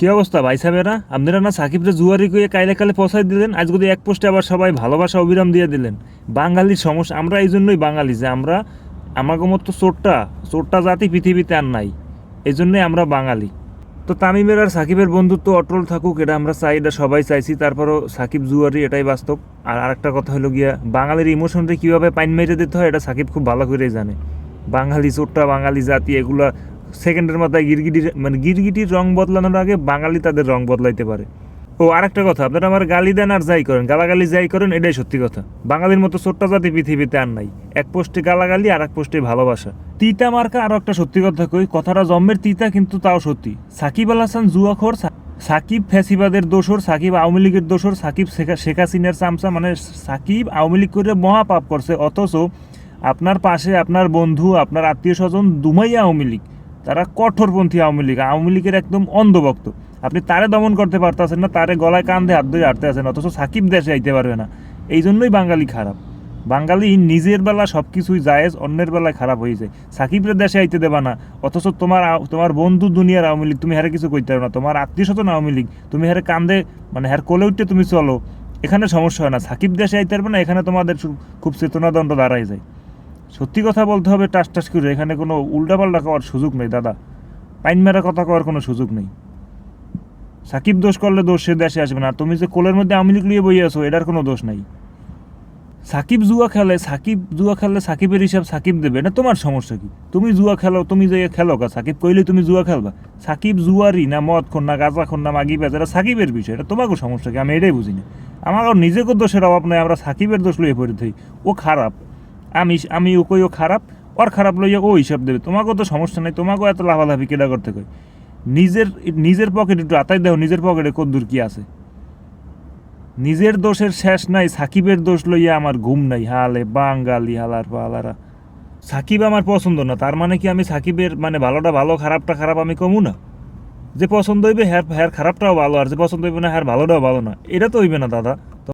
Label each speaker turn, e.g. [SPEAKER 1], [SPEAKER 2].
[SPEAKER 1] কি অবস্থা ভাই সাহেবেরা? আপনারা না সাকিবরে জুয়ারি কইয়ে কাইলে কালে পৌঁছাই দিলেন, আজ যদি এক পোস্টে আবার সবাই ভালোবাসা, অবিরাম দিয়ে দিলেন। বাঙালির সমস্যা, আমরা এই জন্যই বাঙালি যে আমরা আমাকে মতো চোরটা চোরটা জাতি পৃথিবীতে আর নাই। এই জন্যই আমরা বাঙালি। তো তামিমের আর সাকিবের বন্ধুত্ব অটল থাকুক, এটা আমরা চাই, এটা সবাই চাইছি, তারপরও সাকিব জুয়ারি এটাই বাস্তব। আর আরেকটা কথা হলো গিয়া, বাঙালির ইমোশনটা কীভাবে পাইন মেরে দিতে হয়, এটা সাকিব খুব ভালো করেই জানে। বাঙালি চোরটা, বাঙালি জাতি, এগুলা সেকেন্ডের মাথায় গিরগিটির মানে গিরগিটির রং বদলানোর আগে বাঙালি তাদের রং বদলাইতে পারে। ও আরেকটা কথা, আপনারা আমার গালি দেন আর যাই করেন, গালাগালি যাই করেন, এটাই সত্যি কথা। বাঙালির মতো ছোট্ট জাতি পৃথিবীতে আর নাই। এক পোস্টে গালাগালি আর এক পোস্টে ভালোবাসা। তিতা মার্কা আরও একটা সত্যি কথা কই, কথাটা জম্মের তিতা কিন্তু তাও সত্যি। সাকিব আল হাসান জুয়াখোর সাকিব ফ্যাসিবাদের দোসর সাকিব আওয়ামী লীগের দোসর সাকিব শেখ হাসিনার চামচা মানে সাকিব আওয়ামী লীগ করে মহাপাপ করছে, অথচ আপনার পাশে আপনার বন্ধু, আপনার আত্মীয় স্বজন দুমাই আওয়ামী লীগ। তারা কঠোরপন্থী আওয়ামী লীগ, আওয়ামী লীগের একদম অন্ধভক্ত। আপনি তারে দমন করতে পারতেছেন না, তারে গলায় কান্দে হাত ধরে হাঁটতে আছেন, অথচ সাকিব দেশে আইতে পারবে না। এই জন্যই বাঙালি খারাপ। বাঙালি নিজের বেলা সব কিছুই জায়েজ, অন্যের বেলায় খারাপ হয়ে যায়। সাকিবের দেশে আইতে দেবা না, অথচ তোমার তোমার বন্ধু দুনিয়ার আওয়ামী লীগ, তুমি হারে কিছু কইতে পারো না। তোমার আত্মীয় স্বজন আওয়ামী লীগ, তুমি হারে কান্দে মানে হার কোলে উঠতে তুমি চলো। এখানে সমস্যা হয় না। সাকিব দেশে আইতে পারবে না, এখানে তোমাদের খুব চেতনাদণ্ড দাঁড়াই যায়। সত্যি কথা বলতে হবে, টাস টাস করে। এখানে কোনো উল্টাপাল্টা করার সুযোগ নেই, দাদা। পাইন মেরা কথা কওয়ার কোনো সুযোগ নেই। সাকিব দোষ করলে দোষ সে দেশে আসবে না। তুমি যে কোলের মধ্যে আওয়ামী লীগ লিয়ে বই আছো, এটার কোনো দোষ নাই। সাকিব জুয়া খেলে, সাকিব জুয়া খেললে সাকিবের হিসাব সাকিব দেবে। না তোমার সমস্যা কি? তুমি জুয়া খেলো, তুমি যে খেলো কা সাকিব কইলে তুমি জুয়া খেলবা। সাকিব জুয়ারি না, মদ খন না, গাঁজা খন না, মাগি পেঁচা সাকিবের বিষয়। এটা তোমাকেও সমস্যা কি? আমি এটাই বুঝি না। আমার আর নিজেকেও দোষের অভাব নাই, আমরা সাকিবের দোষ লইয়ে পড়ে থাকি। ও খারাপ। আমি আমি ও কই ও খারাপ, ওর খারাপ লইয়া ও হিসাব দেবে। তোমাকেও তো সমস্যা নাই, তোমাকেও এত লাভালাভি কেডা করতে কই নিজের নিজের পকেট একটু আতাই দাও, নিজের পকেটে কদ্দূর কি আছে? নিজের দোষের শেষ নাই, সাকিবের দোষ লইয়া আমার ঘুম নাই। হালে বাঙালি, হালার পালারা। সাকিব আমার পছন্দ না, তার মানে কি আমি সাকিবের মানে ভালোটা ভালো, খারাপটা খারাপ আমি কমু না? যে পছন্দ হইবে হ্যার হ্যার খারাপটাও ভালো, আর যে পছন্দ হইবে না হ্যার ভালোটাও ভালো না। এটা তো হইবে না, দাদা।